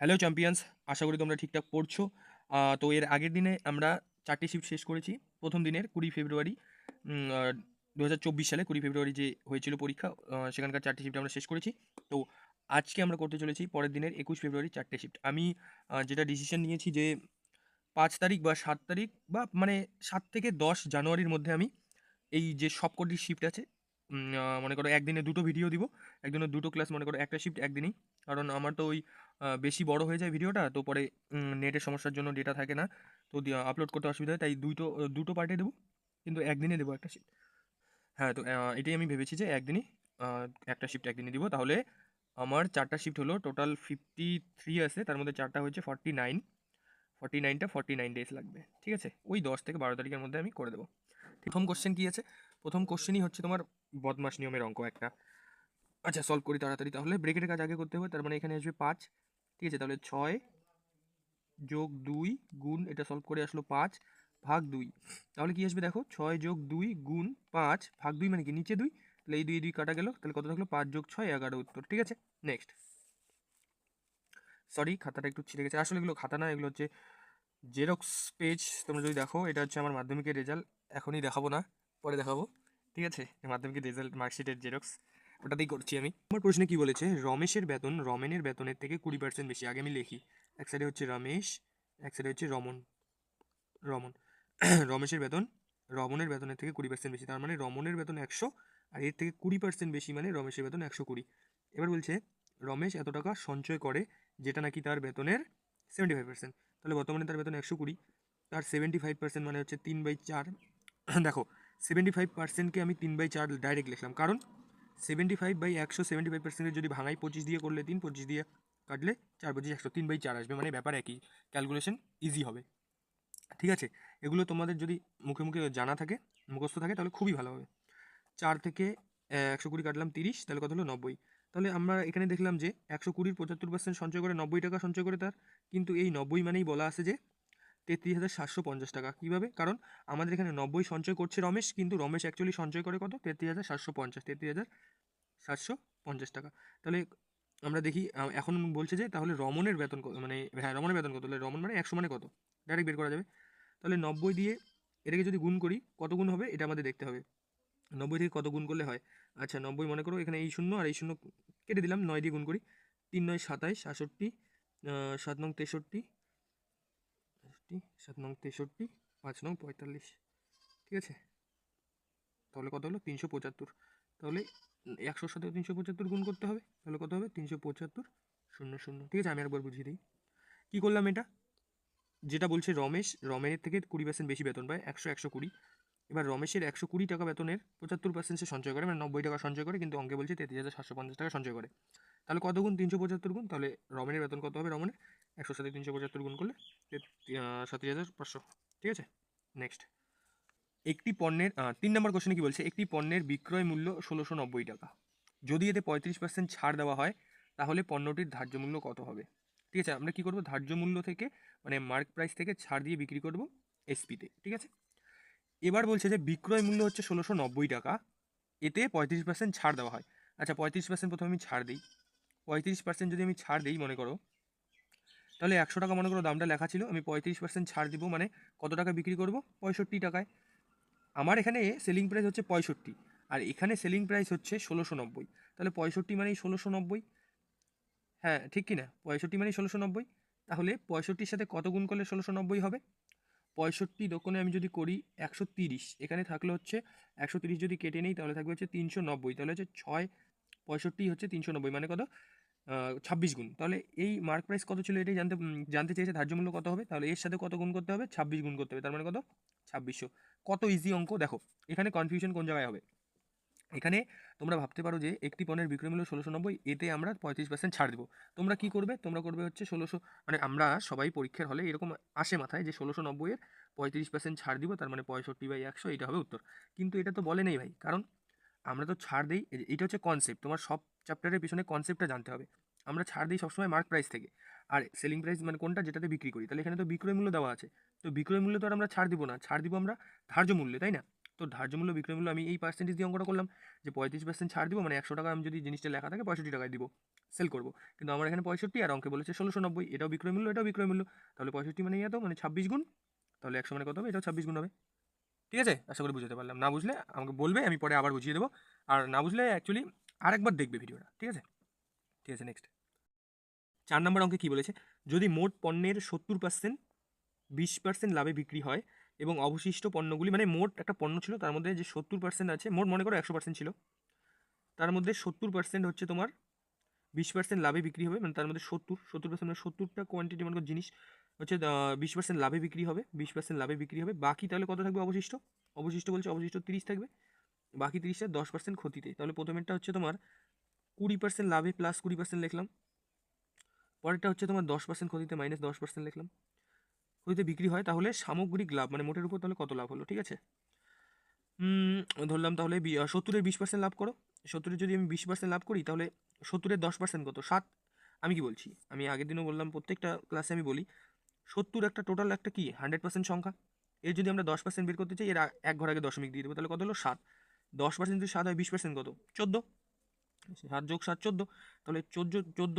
Hello champions আশা করি তোমরা ঠিকঠাক পড়ছো। তো এর আগের দিনে আমরা চারটি শিফট শেষ করেছি। প্রথম দিনের কুড়ি ফেব্রুয়ারি দু হাজার চব্বিশ সালে কুড়ি ফেব্রুয়ারি যে হয়েছিল পরীক্ষা সেখানকার চারটি শিফট আমরা শেষ করেছি। তো আজকে আমরা করতে চলেছি পরের দিনের একুশ ফেব্রুয়ারি চারটে শিফট আমি যেটা ডিসিশন নিয়েছি যে পাঁচ তারিখ বা সাত তারিখ বা মানে সাত থেকে দশ জানুয়ারির মধ্যে আমি এই যে সবকটি শিফট আছে মনে করো একদিনে দুটো ভিডিও দিব। একদিনে দুটো ক্লাস মনে করো একটা শিফট একদিনেই। কারণ আমার তো ওই বেশি বড় হয়ে যায় ভিডিওটা তো পরে নেটের সমস্যার জন্য ডেটা থাকে না। তো আপলোড করতে অসুবিধা হয়, তাই দুটো দুটো পার্টে দেবো। কিন্তু একদিনে দেবো একটা শিফট হ্যাঁ তো এটাই আমি ভেবেছি যে একদিনই একটা শিফট একদিনই দিব। তাহলে আমার চারটা শিফট হলো টোটাল ফিফটি থ্রি আছে, তার মধ্যে চারটা হচ্ছে ফর্টি নাইন ফর্টি নাইনটা ফর্টি নাইন ডেজ লাগবে, ঠিক আছে? ওই দশ থেকে বারো তারিখের মধ্যে আমি করে দেবো। প্রথম কোশ্চেন কী আছে? প্রথম কোশ্চেনই হচ্ছে তোমার বদমাস নিয়মের অঙ্ক একটা। আচ্ছা সলভ করি তাড়াতাড়ি তাহলে। ব্রেকেটের কাজ আগে করতে হবে, তার মানে এখানে আসবে পাঁচ। ঠিক আছে, তাহলে ছয় যোগ দুই গুণ, এটা সলভ করে আসলো পাঁচ, ভাগ দুই। তাহলে কি আসবে দেখো? ছয় যোগ দুই গুণ পাঁচ, ভাগ দুই মানে কি? নিচে দুই। তাহলে এই দুই দুই কাটা গেল, তাহলে কত থাকল? পাঁচ যোগ ছয়, এগারো উত্তর। ঠিক আছে নেক্সট সরি খাতাটা একটু ছিঁড়ে গেছে। আসলে এগুলো খাতা না, এগুলো হচ্ছে জেরক্স পেজ তোমরা যদি দেখো, এটা হচ্ছে আমার মাধ্যমিকের রেজাল্ট এখনই দেখাবো না। পরে দেখাবো। ঠিক আছে? মাধ্যমিকের রেজাল্ট মার্কশিটের জেরক্স ওটাতেই করছি আমি। আমার প্রশ্নে কি বলেছে? রমেশের বেতন রমেনের বেতনের থেকে কুড়ি পার্সেন্ট বেশি। আগে আমি লিখি। এক সাইডে হচ্ছে রমেশ, এক সাইডে হচ্ছে রমন। রমন। রমেশের বেতন রমনের বেতনের থেকে কুড়ি পার্সেন্ট বেশি। তার মানে রমনের বেতন একশো আর এর থেকে কুড়ি পার্সেন্ট বেশি মানে রমেশের বেতন একশো কুড়ি। এবার বলছে, রমেশ এত টাকা সঞ্চয় করে যেটা নাকি তার বেতনের সেভেন্টি ফাইভ পার্সেন্ট তাহলে বর্তমানে তার বেতন একশো কুড়ি। তার সেভেন্টি ফাইভ পার্সেন্ট মানে হচ্ছে তিন বাই চার। দেখো সেভেন্টি ফাইভ পার্সেন্টকে আমি তিন বাই চার ডাইরেক্ট লিখলাম। কারণ সেভেন্টি ফাইভ বাই একশো সেভেন্টি ফাইভ পার্সেন্টের যদি ভাঙাই, পঁচিশ দিয়ে করলে তিন, পঁচিশ দিয়ে কাটলে চার, পঁচিশ, একশো, তিন বাই চার আসবে। মানে ব্যাপার একই। ক্যালকুলেশন ইজি হবে। ঠিক আছে? এগুলো তোমাদের যদি মুখে মুখে জানা থাকে, মুখস্থ থাকে, তাহলে খুবই ভালো হবে। চার থেকে একশো কুড়ি কাটলাম তিরিশ, তাহলে কত হলো নব্বই। তাহলে আমরা এখানে দেখলাম যে একশো কুড়ির পঁচাত্তর পার্সেন্ট সঞ্চয় করে, নব্বই টাকা সঞ্চয় করে তার। কিন্তু এই নব্বই মানেই বলা আছে যে তেত্রিশ হাজার সাতশো পঞ্চাশ টাকা। কীভাবে? কারণ আমাদের এখানে নব্বই সঞ্চয় করছে রমেশ, কিন্তু রমেশ অ্যাকচুয়ালি সঞ্চয় করে কত? তেত্রিশ হাজার সাতশো পঞ্চাশ, তেত্রিশ হাজার সাতশো পঞ্চাশ টাকা। তাহলে আমরা দেখি এখন বলছে যে তাহলে রমনের বেতন মানে হ্যাঁ রমনের বেতন কত? তাহলে রমন মানে একশো মানে কত? ডাইরেক্ট বের করা যাবে। তাহলে নব্বই দিয়ে এটাকে যদি গুণ করি, কত গুণ হবে? এটা আমাদের দেখতে হবে। নব্বই থেকে কত গুণ করলে হয়? আচ্ছা নব্বই মনে করো, এখানে এই শূন্য আর এই শূন্য কেটে দিলাম, নয় দিয়ে গুণ করি। তিন নয় সাতাইশ সাতষট্টি সাত নং তেষট্টি তেষট্টি, সাত নং তেষট্টি, পাঁচ নং পঁয়তাল্লিশ। ঠিক আছে? তাহলে কত হলো? তিনশো পঁচাত্তর। তাহলে একশোর সাথে তিনশো পঁচাত্তর গুণ করতে হবে। তাহলে কত হবে? তিনশো পঁচাত্তর শূন্য শূন্য। ঠিক আছে? আমি একবার বুঝিয়ে দিই। কী করলাম এটা? যেটা বলছে রমেশ, রমেনের থেকে কুড়ি পার্সেন্ট বেশি বেতন পায়, একশো একশো কুড়ি। এবার রমেশের একশো কুড়ি টাকা বেতনের পঁচাত্তর পার্সেন্ট সে সঞ্চয় করে মানে নব্বই টাকা সঞ্চয় করে, কিন্তু অঙ্কে বলছে তেত্রিশ হাজার সাতশো পঞ্চাশ টাকা সঞ্চয় করে। তাহলে কত গুণ? তিনশো পঁচাত্তর গুণ। তাহলে রমেনের বেতন কত হবে রমনের? একশো সাথে তিনশো পঁচাত্তর গুণ করলে সাতত্রিশ হাজার পাঁচশো। ঠিক আছে? নেক্সট একটি পণ্যের তিন নম্বর কোশ্চেনে কি বলছে? একটি পণ্যের বিক্রয় মূল্য ষোলোশো নব্বই টাকা। যদি এতে পঁয়ত্রিশ পার্সেন্ট ছাড় দেওয়া হয়, তাহলে পণ্যটির ধার্য মূল্য কত হবে? ঠিক আছে? আমরা কি করব? ধার্য মূল্য থেকে মানে মার্ক প্রাইস থেকে ছাড় দিয়ে বিক্রি করব এসপিতে ঠিক আছে? এবার বলছে যে বিক্রয় মূল্য হচ্ছে ষোলোশো নব্বই টাকা। এতে পঁয়ত্রিশ পার্সেন্ট ছাড় দেওয়া হয়। আচ্ছা পঁয়ত্রিশ পার্সেন্ট প্রথমে আমি ছাড় দিই। পঁয়ত্রিশ পার্সেন্ট যদি আমি ছাড় দিই, মনে করো তাহলে একশো টাকা মনে করো দামটা লেখা ছিল, আমি পঁয়ত্রিশ পার্সেন্ট ছাড় দিব মানে কত টাকা বিক্রি করব? পঁয়ষট্টি টাকায়। আমার এখানে সেলিং প্রাইস হচ্ছে পঁয়ষট্টি, আর এখানে সেলিং প্রাইস হচ্ছে ষোলোশো নব্বই। তাহলে পঁয়ষট্টি মানেই ষোলোশো নব্বই। হ্যাঁ ঠিক কি না পঁয়ষট্টি মানেই ষোলোশো নব্বই। তাহলে পঁয়ষট্টির সাথে কত গুণ করলে ষোলোশো নব্বই হবে? পঁয়ষট্টি দোকানে আমি যদি করি একশো তিরিশ, এখানে থাকলে হচ্ছে একশো তিরিশ যদি কেটে নেই, তাহলে থাকবে হচ্ছে তিনশো নব্বই। তাহলে হচ্ছে ছয়, পঁয়ষট্টি হচ্ছে তিনশো নব্বই মানে কত? ছাব্বিশ গুণ। তাহলে এই মার্ক প্রাইস কত ছিল এটাই জানতে জানতে চেয়েছে, ধার্য মূল্য কত হবে? তাহলে এর সাথে কত গুণ করতে হবে? ছাব্বিশ গুণ করতে হবে। তার মানে কত? ছাব্বিশশো। কত ইজি অঙ্ক? দেখো, এখানে কনফিউশন কোন জায়গায় হবে? এখানে তোমরা ভাবতে পারো যে একটি পণ্যের বিক্রয় মূল্য ষোলোশো নব্বই, এতে আমরা পঁয়ত্রিশ পার্সেন্ট ছাড় দেবো। তোমরা কি করবে? তোমরা করবে হচ্ছে ষোলোশো মানে আমরা সবাই পরীক্ষার হলে এরকম আসে মাথায় যে ষোলোশো নব্বইয়ের পঁয়ত্রিশ পার্সেন্ট ছাড় দিব, তার মানে পঁয়ষট্টি বাই একশো এটা হবে উত্তর। কিন্তু এটা তো বলে নেই ভাই, কারণ আমরা তো ছাড় দিই এটা হচ্ছে কনসেপ্ট তোমার সব চ্যাপ্টারের পিছনে কনসেপ্টটা জানতে হবে। আমরা ছাড় দিই সবসময় মার্ক প্রাইস থেকে। আর সেলিং প্রাইস মানে কোনটা যেটাতে বিক্রি করি। তাহলে এখানে তো বিক্রয় মূল্য দেওয়া আছে। তো বিক্রয় মূল্য তো আর আমরা ছাড় দিব না। ছাড় দিব আমরা ধার্য মূল্যে, তাই না? তো ধার্য মূল্য, বিক্রয় মূল্য আমি এই পার্সেন্টেজ দিয়ে অঙ্কটা করলাম যে পঁয়ত্রিশ পার্সেন্ট ছাড় দিব মানে একশো টাকা আমি যদি জিনিসটা লেখা থাকে পঁয়ষট্টি টাকায় দিব সেল করব। কিন্তু আমার এখানে পঁয়ষট্টি আর অঙ্কে বলেছে ষোলোশো নব্বই, এটাও বিক্রয় মূল্য, এটাও বিক্রয় মূল্য। তাহলে পঁয়ষট্টি মানে এত মানে ছাব্বিশ গুণ। তাহলে একশো মানে কত হবে? এটাও ছাব্বিশ গুণ হবে। ঠিক আছে? আশা করি বুঝতে পারলাম। না বুঝলে আমাকে বলবে, আমি পরে আবার বুঝিয়ে দেবো। আর না বুঝলে অ্যাকচুয়ালি আরেকবার দেখবে ভিডিওটা, ঠিক আছে? ঠিক আছে নেক্সট চার নম্বর অঙ্কে কী বলেছে? যদি মোট পণ্যের সত্তর পার্সেন্ট বিশ পার্সেন্ট লাভে বিক্রি হয় এবং অবশিষ্ট পণ্যগুলি মানে মোট একটা পণ্য ছিল, তার মধ্যে যে সত্তর পার্সেন্ট আছে, মোট মনে করো একশো পার্সেন্ট ছিল, তার মধ্যে সত্তর পার্সেন্ট হচ্ছে তোমার বিশ পার্সেন্ট লাভে বিক্রি হবে মানে তার মধ্যে সত্তর সত্তর পার্সেন্ট মানে সত্তরটা কোয়ান্টিটি মনে জিনিস হচ্ছে বিশ পার্সেন্ট লাভে বিক্রি হবে, বিশ পার্সেন্ট লাভে বিক্রি হবে, বাকি তাহলে কত থাকবে অবশিষ্ট? অবশিষ্ট বলছে অবশিষ্ট তিরিশ থাকবে বাকি তিরিশটা দশ পার্সেন্ট ক্ষতিতে। তাহলে প্রথমেরটা হচ্ছে তোমার কুড়ি পার্সেন্ট লাভে প্লাস কুড়ি পার্সেন্ট লিখলাম। পরেরটা হচ্ছে তোমার দশ পার্সেন্ট ক্ষতিতে মাইনাস দশ পার্সেন্ট লিখলাম। ক্ষতিতে বিক্রি হয়, তাহলে সামগ্রিক লাভ মানে মোটের উপর তাহলে কত লাভ হলো, ঠিক আছে? ধরলাম তাহলে সত্তরের বিশ পার্সেন্ট লাভ করো। সত্তরের যদি আমি বিশ পার্সেন্ট লাভ করি, তাহলে সত্তরের দশ পার্সেন্ট কত? সাত। আমি কি বলছি? আমি আগের দিনও বললাম, প্রত্যেকটা ক্লাসে আমি বলি, সত্তর একটা টোটাল একটা কি? হান্ড্রেড পার্সেন্ট সংখ্যা। এর যদি আমরা দশ পার্সেন্ট বের করতে চাই, এর এক ঘর আগে দশমিক দিয়ে দেবো, তাহলে কত হলো? সাত। দশ পার্সেন্ট যদি সাত হয় বিশ পার্সেন্ট কত? চোদ্দ। সাত যোগ সাত, চোদ্দ। তাহলে চোদ্দ চোদ্দ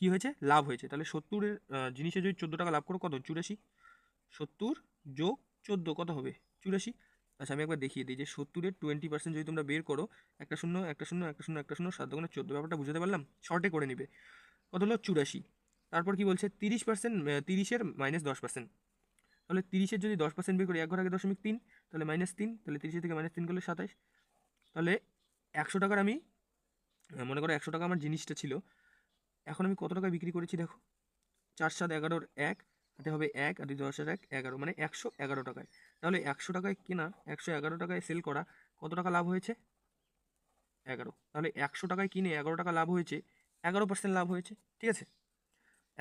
কী হয়েছে? লাভ হয়েছে। তাহলে সত্তরের জিনিসে যদি চোদ্দ টাকা লাভ করো, কত? চুরাশি। সত্তর যোগ চোদ্দ, কত হবে? চুরাশি। আচ্ছা আমি একবার দেখিয়ে দিই যে সত্তরের টোয়েন্টি পার্সেন্ট যদি তোমরা বের করো, একটা শূন্য একটা শূন্য একটা শূন্য একটা শূন্য, সাত দোকানে চোদ্দ, ব্যাপারটা বুঝতে পারলাম? শর্টে করে নিবে। কত হলো? চুরাশি। তারপর কি বলছে? তিরিশ পার্সেন্ট তিরিশের মাইনাস দশ পার্সেন্ট তাহলে তিরিশের যদি দশ পার্সেন্ট বের করি, এক ঘর আগে দশমিক তিন, তাহলে মাইনাস তিন, তাহলে তিরিশের থেকে মাইনাস তিন করলে সাতাশ তাহলে একশো টাকার আমি মনে করো একশো টাকা আমার জিনিসটা ছিল, এখন আমি কত টাকায় বিক্রি করেছি দেখো? চার সাত এগারোর এক, হাতে হবে এক, আর দুই দশের এক, এগারো মানে একশো এগারো টাকায়। তাহলে একশো টাকায় কেনা, একশো এগারো টাকায় সেল করা, কত টাকা লাভ হয়েছে? এগারো। তাহলে একশো টাকায় কিনে এগারো টাকা লাভ হয়েছে, এগারো পার্সেন্ট লাভ হয়েছে, ঠিক আছে?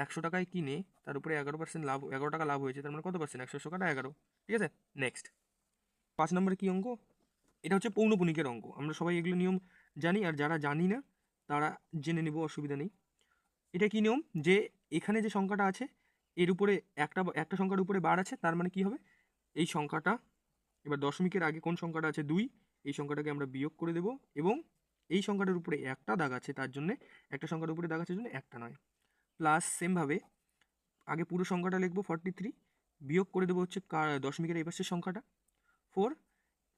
একশো টাকায় কিনে তার উপরে এগারো পার্সেন্ট লাভ, এগারো টাকা লাভ হয়েছে, তার মানে কত পার্সেন্ট একশো কাটা এগারো, ঠিক আছে? নেক্সট পাঁচ নম্বরে কী অঙ্ক? এটা হচ্ছে পৌনপুনিকের অঙ্ক। আমরা সবাই এগুলো নিয়ম জানি, আর যারা জানি না, তারা জেনে নেব, অসুবিধা নেই। এটা কি নিয়ম? যে এখানে যে সংখ্যাটা আছে, এর উপরে একটা একটা সংখ্যার উপরে বার আছে, তার মানে কি হবে? এই সংখ্যাটা, এবার দশমিকের আগে কোন সংখ্যাটা আছে? দুই। এই সংখ্যাটাকে আমরা বিয়োগ করে দেব, এবং এই সংখ্যাটার উপরে একটা দাগ আছে, তার জন্য একটা সংখ্যার উপরে দাগ আছে, জন্য একটা নয়। প্লাস সেমভাবে আগে পুরো সংখ্যাটা লিখব ফর্টি থ্রি বিয়োগ করে দেবো হচ্ছে দশমিকের এই পাশের সংখ্যাটা। ফোর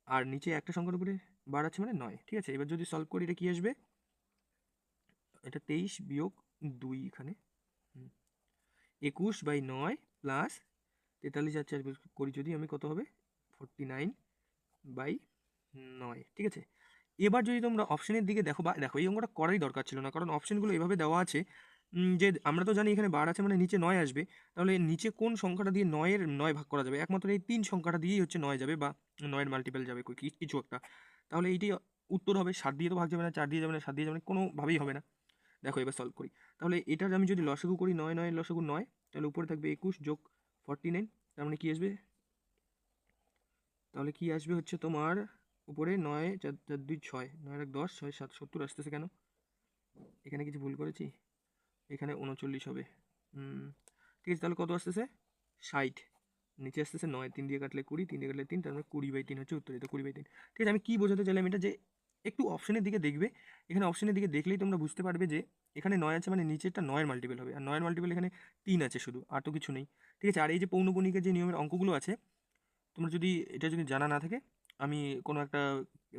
আর নিচে একটা সংখ্যার উপরে বার আছে মানে নয়, ঠিক আছে? এবার যদি সলভ করি, এটা কি আসবে? এটা তেইশ বিয়োগ দুই এখানে। একুশ বাই নয় প্লাস তেতাল্লিশ আর চার করি যদি আমি, কত হবে? ফোরটি নাইন বাই নয়, ঠিক আছে? এবার যদি তোমরা অপশনের দিকে দেখো বা দেখো, এই অঙ্কটা করাই দরকার ছিল না, কারণ অপশনগুলো এভাবে দেওয়া আছে। যে আমরা তো জানি এখানে বার আছে মানে নিচে নয় আসবে। তাহলে নিচে কোন সংখ্যাটা দিয়ে নয়ের, নয় ভাগ করা যাবে? একমাত্র এই তিন সংখ্যাটা দিয়েই হচ্ছে নয় যাবে বা নয়ের মাল্টিপল যাবে কিছু একটা। তাহলে এইটি উত্তর হবে, সাত দিয়ে তো ভাগ যাবে না, চার দিয়ে যাবে না, সাত দিয়ে যাবে না, কোনোভাবেই হবে না। দেখো এবার সলভ করি। তাহলে এটার আমি যদি লসাগু করি, নয় নয়ের লসাগু নয়, তাহলে উপরে থাকবে একুশ যোগ ফর্টি নাইন তার মানে কী আসবে? তাহলে কি আসবে হচ্ছে তোমার উপরে নয়, চার চার, দুই, ছয়, নয়, এক, দশ, ছয়, সাত, সত্তর আসতেছে কেন? এখানে কিছু ভুল করেছি? এখানে উনচল্লিশ হবে। ঠিক আছে, তাহলে কত আসতেছে? ষাট। নিচে আসতেছে নয়, তিন দিয়ে কাটলে কুড়ি, তিন দিয়ে কাটলে তিন, তার মানে কুড়ি বাই তিন হচ্ছে উত্তর, এটা কুড়ি বাই তিন। ঠিক আছে, আমি কী বোঝাতে চাইলাম এটা যে, একটু অপশনের দিকে দেখবে, এখানে অপশনের দিকে দেখলেই তোমরা বুঝতে পারবে যে, এখানে নয় আছে মানে নিচেরটা নয়ের মাল্টিপেল হবে, আর নয়ের মাল্টিপেল এখানে তিন আছে শুধু, আর তো কিছু নেই। ঠিক আছে, আর এই যে পৌনপুনিকের যে নিয়মের অঙ্কগুলো আছে, তোমরা যদি এটা যদি জানা না থাকে, আমি কোনো একটা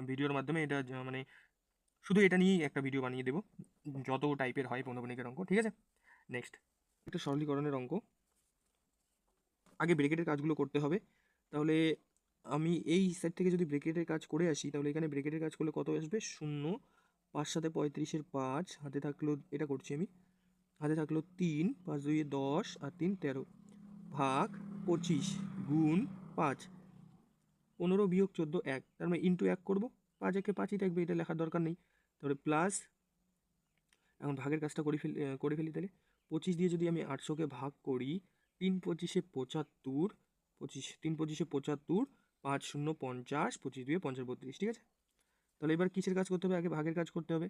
ভিডিওর মাধ্যমে এটা মানে শুধু এটা নিয়েই একটা ভিডিও বানিয়ে দেবো। যত টাইপের হয় পৌনপুনিকের অঙ্ক, ঠিক আছে? নেক্সট একটা সরলীকরণের অঙ্ক। আগে ব্রেকেটের কাজগুলো করতে হবে। তাহলে আমি এই সাইড থেকে যদি ব্রেকেটের কাজ করে আসি, তাহলে এখানে ব্রেকেটের কাজ করলে কত আসবে? শূন্য। পাঁচ সাথে পঁয়ত্রিশের পাঁচ, হাতে থাকল, এটা করছি আমি। হাতে থাকল তিন, পাঁচ দুইয়ে দশ আর তিন তেরো। ভাগ পঁচিশ গুণ পাঁচ। পনেরো বিয়োগ চোদ্দ, এক। তার মানে ইন্টু এক করব। পাঁচ একে পাঁচই থাকবে, এটা লেখার দরকার নেই। তারপরে প্লাস এখন ভাগের কাজটা করে ফেলি করে ফেলি তাহলে। পঁচিশ দিয়ে যদি আমি আটশোকে ভাগ করি, তিন পঁচিশে পঁচাত্তর, পঁচিশ, তিন পঁচিশে পঁচাত্তর, পাঁচ শূন্য পঞ্চাশ, পঁচিশ দুয়ে পঞ্চাশ বত্রিশ, ঠিক আছে? তাহলে এবার কিসের কাজ করতে হবে? আগে ভাগের কাজ করতে হবে।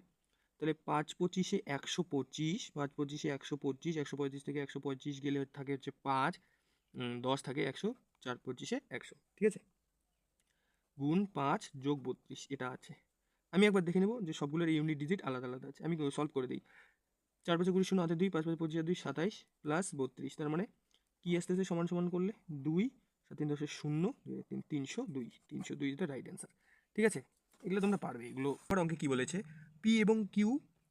তাহলে পাঁচ পঁচিশে একশো পঁচিশ, পাঁচ পঁচিশে একশো পঁচিশ, একশো পঁয়ত্রিশ থেকে একশো পঁচিশ গেলে থাকে হচ্ছে পাঁচ দশ থাকে একশো, চার পঁচিশে একশো, ঠিক আছে? গুণ পাঁচ যোগ বত্রিশ, এটা আছে। আমি একবার দেখে নেব যে সবগুলোর ইউনিট ডিজিট আলাদা আলাদা আছে। আমি সলভ করে দিই। চার পাঁচে কুড়ি শূন্য হাতে দুই, পাঁচ পাঁচ পঁচিশ দুই, সাতাইশ প্লাস বত্রিশ। তার মানে কি আসতেছে সমান সমান করলে? দুই, সাত তিন দশের শূন্য, দুই, তিন, তিনশো, দুই। তিনশো দুই যেটা রাইট অ্যান্সার ঠিক আছে? এগুলো তোমরা পারবে। এগুলো আমার অঙ্কে কী বলেছে? পি এবং কিউ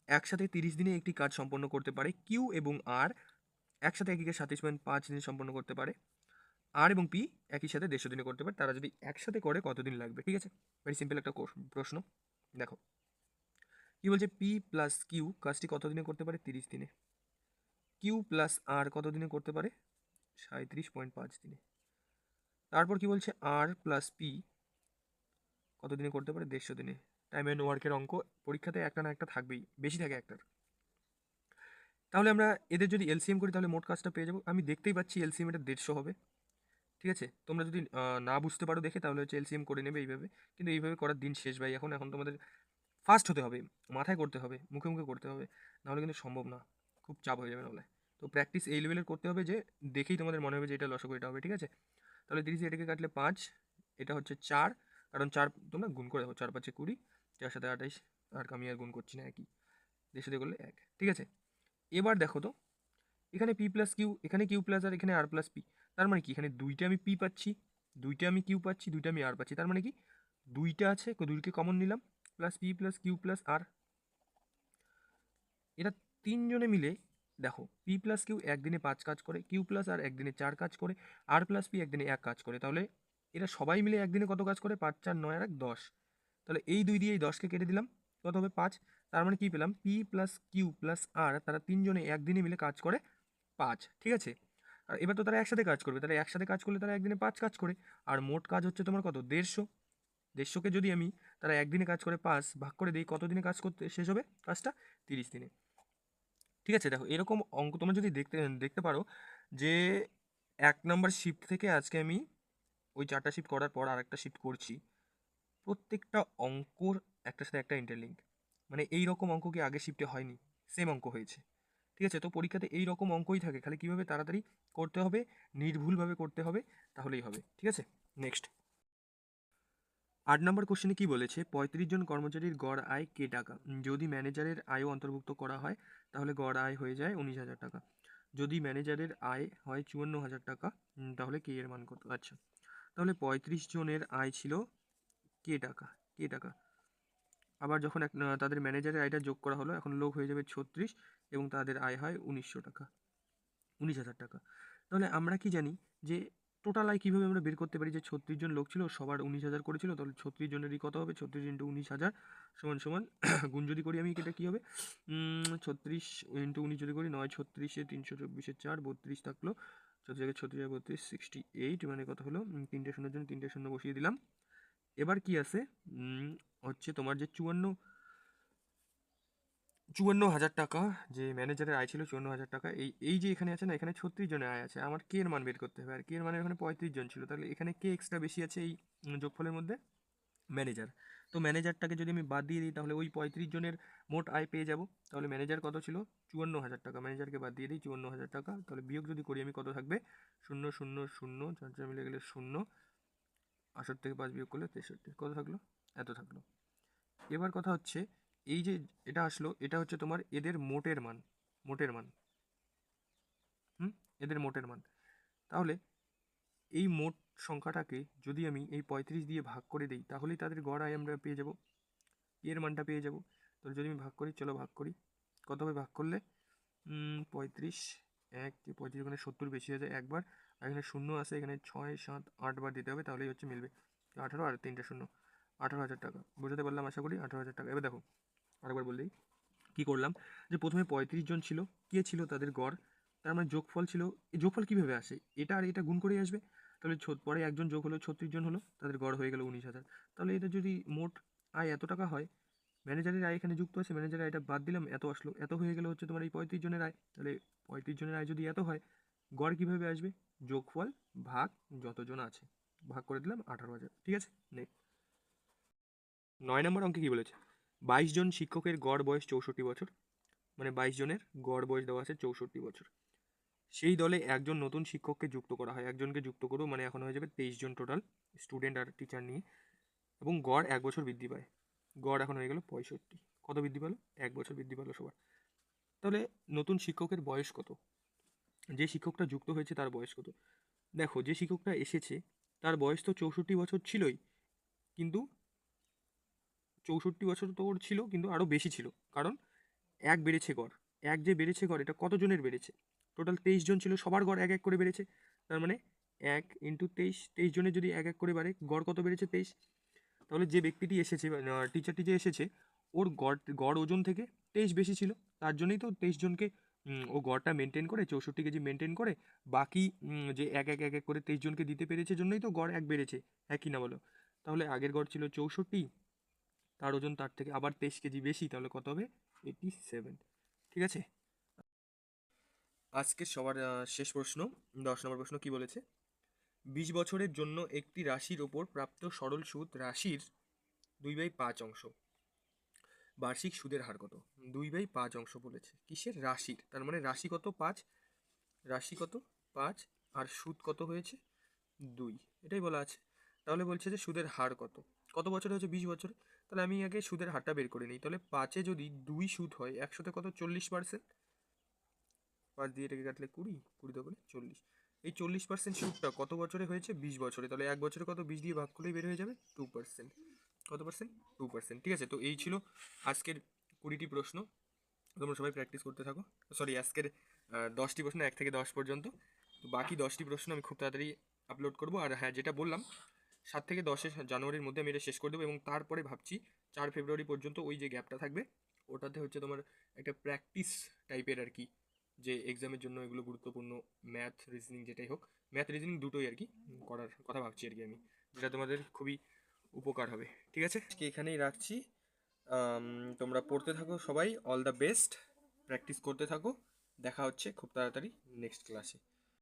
একসাথে তিরিশ দিনে একটি কাজ সম্পন্ন করতে পারে। কিউ এবং আর একসাথে একই সাতাইশ পয়েন্ট পাঁচ দিনে সম্পন্ন করতে পারে। আর এবং পি একই সাথে দেড়শো দিনে করতে পারে। তারা যদি একসাথে করে, কতদিন লাগবে? ঠিক আছে? ভেরি সিম্পল একটা প্রশ্ন। দেখো, কি বলছে? পি প্লাস কিউ কাজটি কত দিনে করতে পারে? তিরিশ দিনে। কিউ প্লাস আর কত দিনে করতে পারে? সাঁত্রিশ পয়েন্ট পাঁচ দিনে। তারপর কি বলছে? আর প্লাস পি কত দিনে করতে পারে? দেড়শো দিনে। টাইম অ্যান্ড ওয়ার্কের অঙ্ক, পরীক্ষাতে একটা না একটা থাকবেই, বেশি থাকে একটার। তাহলে আমরা এদের যদি এলসিএম করি, তাহলে মোট কাজটা পেয়ে যাব। আমি দেখতেই পাচ্ছি এলসিএম এটা দেড়শো হবে। ঠিক আছে? তোমরা যদি না বুঝতে পারো দেখে তাহলে হচ্ছে এলসিএম করে নেবে এইভাবে। কিন্তু এইভাবে করার দিন শেষ ভাই। এখন এখন তোমাদের ফাস্ট হতে হবে। মাথায় করতে হবে, মুখে মুখে করতে হবে। নাহলে কিন্তু সম্ভব না। খুব চাপ হয়ে যাবে নাহলে। তো প্র্যাকটিস এই লেভেলের করতে হবে যে, দেখেই তোমাদের মনে হবে যে এটা লসক এটা হবে, ঠিক আছে? তাহলে তিরিশ এটাকে কাটলে পাঁচ, এটা হচ্ছে চার। কারণ চার তোমরা গুণ করে দেখো, চার পাঁচে কুড়ি, চার সাথে আঠাইশ। আর আমি আর গুণ করছি না, একই। দেড়শো দিয়ে করলে এক, ঠিক আছে? এবার দেখো তো, এখানে পি প্লাস কিউ এখানে কিউ প্লাস আর এখানে আর প্লাস পি তার মানে কি? এখানে দুইটা আমি পি পাচ্ছি, দুইটা আমি কিউ পাচ্ছি, দুইটা আমি আর পাচ্ছি। তার মানে কি? দুইটা আছে দুইকে কমন নিলাম plus P plus Q plus R এটা তিনজনে মিলে, দেখো পি প্লাস কিউ একদিনে পাঁচ কাজ করে কিউ প্লাস আর একদিনে চার কাজ করে আর প্লাস পি একদিনে এক কাজ করে। তাহলে এরা সবাই মিলে একদিনে কত কাজ করে? পাঁচ, চার, নয় আর এক, দশ। তাহলে এই দুই দিয়ে এই দশকে কেটে দিলাম, কত হবে? পাঁচ। তার মানে কি পেলাম? P plus Q plus R তারা তিনজনে একদিনে মিলে কাজ করে পাঁচ। ঠিক আছে? এবার তো তারা একসাথে কাজ করবে, তাহলে একসাথে কাজ করলে তারা একদিনে পাঁচ কাজ করে। আর মোট কাজ হচ্ছে তোমার কত? দেড়শো। দেড়শোকে যদি আমি তারা একদিনে কাজ করে পাঁচ ভাগ করে দিই কত দিনে কাজ করতে শেষ হবে? কাজটা তিরিশ দিনে। ঠিক আছে, দেখো, এরকম অঙ্ক তোমরা যদি দেখতে দেখতে পারো যে এক নম্বর শিফট থেকে আজকে আমি ওই চারটা শিফট করার পর আর একটা শিফট করছি, প্রত্যেকটা অঙ্কর একটার সাথে একটা ইন্টারলিঙ্ক মানে এই রকম অঙ্ক কি আগে শিফটে হয়নি? সেম অঙ্ক হয়েছে। ঠিক আছে? তো পরীক্ষাতে এই রকম অঙ্কই থাকে। খালি কীভাবে তাড়াতাড়ি করতে হবে, নির্ভুলভাবে করতে হবে, তাহলেই হবে। ঠিক আছে? নেক্সট আট নম্বর কোশ্চেনে কি বলেছে? পঁয়ত্রিশ জন কর্মচারীর গড় আয় কে টাকা? যদি ম্যানেজারের আয়ও অন্তর্ভুক্ত করা হয়, তাহলে গড় আয় হয়ে যায় উনিশ হাজার টাকা। যদি ম্যানেজারের আয় হয় চুয়ান্ন হাজার টাকা তাহলে কে এর মান কত? আচ্ছা। তাহলে পঁয়ত্রিশ জনের আয় ছিল কে টাকা? কে টাকা? আবার যখন এক তাদের ম্যানেজারের আয়টা যোগ করা হলো, এখন লোক হয়ে যাবে ছত্রিশ। এবং তাদের আয় হয় উনিশশো টাকা, উনিশ হাজার টাকা। তাহলে আমরা কি জানি যে টোটাল আয় কীভাবে আমরা বের করতে পারি? যে ছত্রিশ জন লোক ছিল, সবার উনিশ হাজার করেছিল, তাহলে ছত্রিশ জনেরই কত হবে? ছত্রিশ ইন্টু উনিশ হাজার সমান সমান, গুণ যদি করি আমি, এটা কী হবে? ছত্রিশ ইন্টু উনিশ যদি করি, নয় ছত্রিশে তিনশো চব্বিশে চার, বত্রিশ থাকল, ছত্রিশ জায়গায় ছত্রিশ বত্রিশ সিক্সটি এইট মানে কত হলো? তিনটে শূন্যের জন্য তিনটে শূন্য বসিয়ে দিলাম। এবার কি আছে? হচ্ছে তোমার যে চুয়ান্ন চুয়ান্ন হাজার টাকা, যে ম্যানেজারের আয় ছিল চুয়ান্ন হাজার টাকা। এই এই যে এখানে আছে না, এখানে ছত্রিশ জনের আয় আছে। আমার কে এর মান বের করতে হবে? আর কে এর মানে এখানে পঁয়ত্রিশ জন ছিল? তাহলে এখানে কে এক্সট্রা বেশি আছে এই যোগফলের মধ্যে? ম্যানেজার তো ম্যানেজারটাকে যদি আমি বাদ দিয়ে দিই, তাহলে ওই পঁয়ত্রিশ জনের মোট আয় পেয়ে যাব। তাহলে ম্যানেজার কত ছিল? চুয়ান্ন হাজার টাকা। ম্যানেজারকে বাদ দিয়ে দিই, চুয়ান্ন হাজার টাকা। তাহলে বিয়োগ যদি করি, আমি কত থাকবে? শূন্য শূন্য শূন্য। চার চার মিলে গেলে শূন্য। আষট্টি থেকে পাঁচ বিয়োগ করলে তেষট্টি। কত থাকল? এত থাকল। এবার কথা হচ্ছে এই যে এটা আসলো, এটা হচ্ছে তোমার এদের মোটের মান মোটের মান। হুম? এদের মোটের মান। তাহলে এই মোট সংখ্যাটাকে যদি আমি এই পঁয়ত্রিশ দিয়ে ভাগ করে দিই, তাহলেই তাদের গড় আয় আমরা পেয়ে যাব। এর মানটা পেয়ে যাব। তাহলে যদি আমি ভাগ করি, চলো ভাগ করি। কত হবে? ভাগ করলে? পঁয়ত্রিশ, এক পঁয়ত্রিশ ওখানে সত্তর বেশি হয়ে যায় একবার। আর এখানে শূন্য আছে, এখানে ছয়, সাত, আট বার দিতে হবে, তাহলেই হচ্ছে মিলবে। আঠারো আর তিনটে শূন্য। আঠারো হাজার টাকা। বোঝাতে পারলাম আশা করি? আঠারো হাজার টাকা। এবার দেখো আরেকবার বললেই, কী করলাম? যে প্রথমে পঁয়ত্রিশ জন ছিল, কে ছিল তাদের গড়? তার মানে যোগফল ছিল, এই যোগফল কীভাবে আসে? এটা আর এটা গুণ করেই আসবে। তাহলে পরে একজন যোগ হলো ছত্রিশ জন হলো, তাদের গড় হয়ে গেল উনিশ হাজার। তাহলে এটা যদি মোট আয় এত টাকা হয়, ম্যানেজারের আয় এখানে যুক্ত আছে, ম্যানেজারের আয়টা বাদ দিলাম, এত আসলো, এত হয়ে গেলে হচ্ছে তোমার এই পঁয়ত্রিশ জনের আয়। তাহলে পঁয়ত্রিশ জনের আয় যদি এত হয়, গড় কীভাবে আসবে? যোগফল ভাগ যতজন আছে। ভাগ করে দিলাম আঠারো হাজার, ঠিক আছে? নেক্সট নয় নম্বর অঙ্কে কী বলেছে? বাইশ জন শিক্ষকের গড় বয়স চৌষট্টি বছর মানে বাইশ জনের গড় বয়স দেওয়া আছে চৌষট্টি বছর। সেই দলে একজন নতুন শিক্ষককে যুক্ত করা হয়। একজনকে যুক্ত করো মানে এখন হয়ে যাবে তেইশ জন টোটাল স্টুডেন্ট আর টিচার নিয়ে। এবং গড় এক বছর বৃদ্ধি পায়। গড় এখন হয়ে গেল পঁয়ষট্টি। কত বৃদ্ধি পেল? এক বছর বৃদ্ধি পেল সবার। তাহলে নতুন শিক্ষকের বয়স কত? যে শিক্ষকটা যুক্ত হয়েছে তার বয়স কত? দেখো, যে শিক্ষকটা এসেছে, তার বয়স তো চৌষট্টি বছর ছিলই, কিন্তু চৌষট্টি বছর তো ওর ছিল, কিন্তু আরও বেশি ছিল। কারণ এক বেড়েছে গড়। এক যে বেড়েছে গড়, এটা কতজনের বেড়েছে? টোটাল তেইশ জন ছিল, সবার গড় এক এক করে বেড়েছে। তার মানে এক ইন্টু তেইশ তেইশ জনের যদি এক এক করে বাড়ে, গড় কত বেড়েছে? তেইশ। তাহলে যে ব্যক্তিটি এসেছে টিচারটি যে এসেছে, ওর গড় গড় ওজন থেকে তেইশ বেশি ছিল। তার জন্যই তো তেইশ জনকে ও গড়টা মেনটেন করে, চৌষট্টি কেজি মেনটেন করে, বাকি যে এক এক এক এক করে তেইশ জনকে দিতে পেরেছে, জন্যই তো গড় এক বেড়েছে। একই না বলো? তাহলে আগের গড় ছিল চৌষট্টি তার ওজন তার থেকে আবার তেইশ কেজি বেশি, তাহলে কত হবে? এইটি সেভেন ঠিক আছে? আজকের সবার শেষ প্রশ্ন, দশ নম্বর প্রশ্ন কি বলেছে? বিশ বছরের জন্য একটি রাশির ওপর প্রাপ্ত সরল সুদ রাশির দুই বাই পাঁচ অংশ। বার্ষিক সুদের হার কত? দুই বাই পাঁচ অংশ বলেছে। কিসের? রাশির। তার মানে রাশি কত? পাঁচ। রাশি কত? পাঁচ। আর সুদ কত হয়েছে? দুই। এটাই বলা আছে। তাহলে বলছে যে সুদের হার কত? কত বছরে হচ্ছে বিশ বছরে। তাহলে আমি আগে সুদের হারটা বের করে নিই। তাহলে পাঁচে যদি দুই সুদ হয়, একশোতে কত? চল্লিশ পার্সেন্ট পাঁচ দিয়ে এটাকে কাটলে কুড়ি কুড়ি দোকানে চল্লিশ। এই চল্লিশ পার্সেন্ট সুদটা কত বছরে হয়েছে? বিশ বছরে। তাহলে এক বছরে কত? বিশ দিয়ে ভাগ করলেই বের হয়ে যাবে টু পার্সেন্ট কত পার্সেন্ট টু পার্সেন্ট ঠিক আছে? তো এই ছিল আজকের কুড়িটি প্রশ্ন। তোমরা সবাই প্র্যাকটিস করতে থাকো। সরি আজকের দশটি প্রশ্ন এক থেকে দশ পর্যন্ত। তো বাকি দশটি প্রশ্ন আমি খুব তাড়াতাড়ি আপলোড করব। আর হ্যাঁ যেটা বললাম সাত থেকে দশে জানুয়ারির মধ্যে আমি এটা শেষ করে দেবো এবং তারপরে ভাবছি চার ফেব্রুয়ারি পর্যন্ত ওই যে গ্যাপটা থাকবে, ওটাতে হচ্ছে তোমার একটা প্র্যাকটিস টাইপের আর কি যে এক্সামের জন্য এগুলো গুরুত্বপূর্ণ ম্যাথ রিজনিং যেটাই হোক ম্যাথ রিজনিং দুটোই আর কি করার কথা ভাবছি আর কি আমি, যেটা তোমাদের খুবই উপকার হবে, ঠিক আছে? আজকে এখানেই রাখছি তোমরা পড়তে থাকো সবাই অল দ্য বেস্ট প্র্যাকটিস করতে থাকো, দেখা হচ্ছে খুব তাড়াতাড়ি নেক্সট ক্লাসে